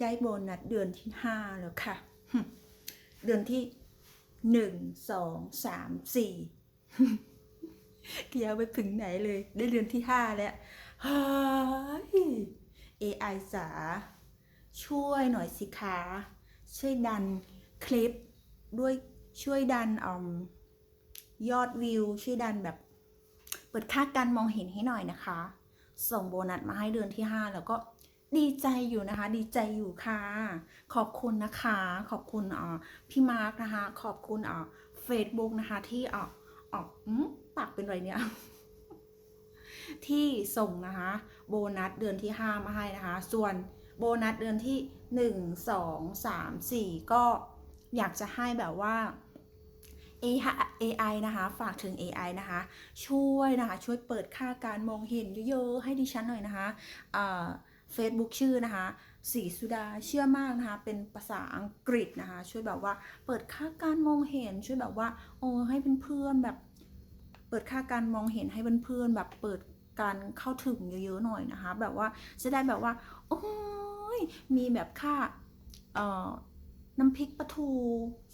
ได้โบนัสเดือนที่ห้าแล้วค่ะ เดือนที่หนึ่งสองสามสี่ยวไปถึงไหนเลย ได้เดือนที่ห้าแล้วเฮ้ย AI จ๋าช่วยหน่อยสิคะช่วยดันคลิปด้วยช่วยดันอมยอดวิว ช่วยดันแบบ เปิดค่าการมองเห็นให้หน่อยนะคะ ส่งโบนัสมาให้เดือนที่5แล้วก็ ดีใจอยู่นะคะ ดีใจอยู่ค่ะ ขอบคุณนะคะ ขอบคุณอ่าพี่มาร์กนะคะ ขอบคุณอ่าเฟซบุ๊กนะคะ ที่ออกออกอืมปากเป็นไรเนี่ย ที่ส่งนะคะ โบนัสเดือนที่5มาให้นะคะ ส่วนโบนัสเดือนที่1 2 3 4ก็อยากจะให้แบบว่า AI นะคะ ฝากถึง AI นะคะ ช่วยนะคะ ช่วยเปิดค่าการมองเห็นเยอะๆ ให้ดิฉันหน่อยนะคะ เฟซบุ๊กชื่อนะคะสีสุดาเชื่อมากนะคะ เป็นภาษาอังกฤษนะคะ ช่วยแบบว่าเปิดค่าการมองเห็น ช่วยแบบว่าโอ้ให้เพื่อนๆแบบ เปิดค่าการมองเห็นให้เพื่อนๆแบบเปิดการเข้าถึงเยอะๆหน่อยนะคะ แบบว่าจะได้แบบว่า โอ้ยมีแบบค่าเอ่อน้ำพริกปลาทู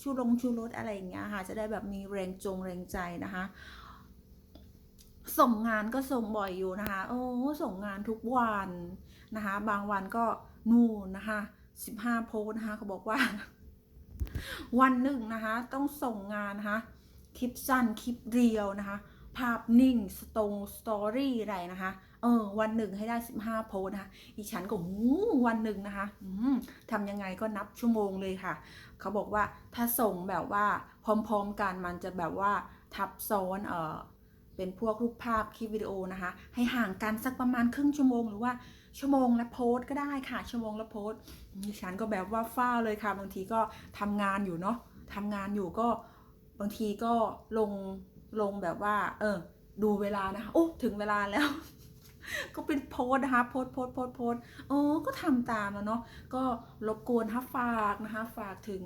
ชูรงชูรสอะไรอย่างเงี้ยค่ะ จะได้แบบมีแรงจงแรงใจนะคะ ส่งงานก็ส่งบ่อยอยู่นะคะ โอ้ส่งงานทุกวันนะคะ บางวันก็นู่นนะคะ15โพสนะคะเขาบอกว่า วันหนึ่งนะคะ ต้องส่งงานนะคะ คลิปสั้นคลิปเรียวนะคะ ภาพนิ่งสตงสตอรี่อะไรนะคะ เออ วันหนึ่งให้ได้15โพสนะคะอีฉันก็หูวันหนึ่งนะคะอืมทำยังไงก็นับชั่วโมงเลยค่ะ เขาบอกว่าถ้าส่งแบบว่าพร้อมๆกันมันจะแบบว่าทับซ้อนเออ เป็นพวกรูปภาพคลิปวิดีโอนะคะ ให้ห่างกันสักประมาณครึ่งชั่วโมงหรือว่าชั่วโมงละโพสก็ได้ค่ะ ชั่วโมงละโพสดิฉันก็แบบว่าฟ้าเลยค่ะ บางทีก็ทำงานอยู่เนาะทำงานอยู่ก็บางทีก็ลงลงแบบว่า เออ ดูเวลานะคะโอ้ถึงเวลาแล้ว ก็เป็นโพสนะคะโพสโพสโพสโพสต์โอ้ก็ทำตามแล้วเนาะก็รบกวนถ้าฝากนะคะฝากถึง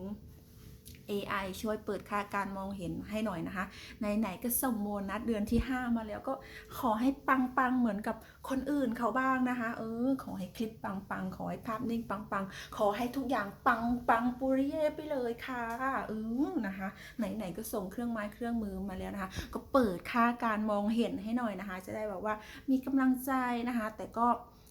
AI ช่วยเปิดค่าการมองเห็นให้หน่อยนะคะ ไหนๆก็ส่งโบนัสเดือนที่ 5 มาแล้วก็ขอให้ปังๆ เหมือนกับคนอื่นเขาบ้างนะคะ เออ ขอให้คลิปปังๆ ขอให้ภาพนิ่งปังๆ ขอให้ทุกอย่างปังๆ ปุริเย่ไปเลยค่ะเออนะคะ ไหนๆก็ส่งเครื่องไม้เครื่องมือมาแล้วนะคะ ก็เปิดค่าการมองเห็นให้หน่อยนะคะ จะได้แบบว่ามีกำลังใจนะคะ แต่ก็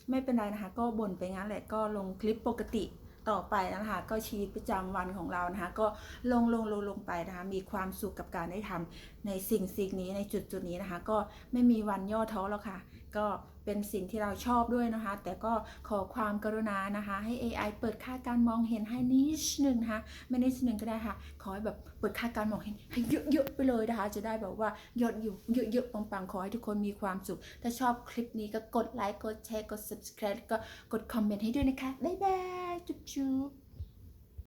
ไม่เป็นไรนะคะ ก็บ่นไปงั้นแหละก็ลงคลิปปกติ ต่อไปนะคะ ก็ชีวิตประจำวันของเรานะคะ ก็ลงลงลงลงไปนะคะ มีความสุขกับการได้ทำในสิ่งสิ่งนี้ในจุดจุดนี้นะคะ ก็ไม่มีวันย่อท้อแล้วค่ะ ก็เป็นสิ่งที่เราชอบด้วยนะคะ แต่ก็ขอความกรุณานะคะ ให้ AI เปิดค่าการมองเห็นให้นิดนึงนะคะไม่นิดนึงก็ได้ค่ะ ขอให้แบบเปิดค่าการมองเห็นให้เยอะๆไปเลยนะคะ จะได้แบบว่ายอดอยู่เยอะๆปังๆขอให้ทุกคนมีความสุข ถ้าชอบคลิปนี้ก็กดไลค์กดแชร์กด subscribe ก็กดคอมเมนต์ให้ด้วยนะคะ บ๊ายบาย จุ๊บๆ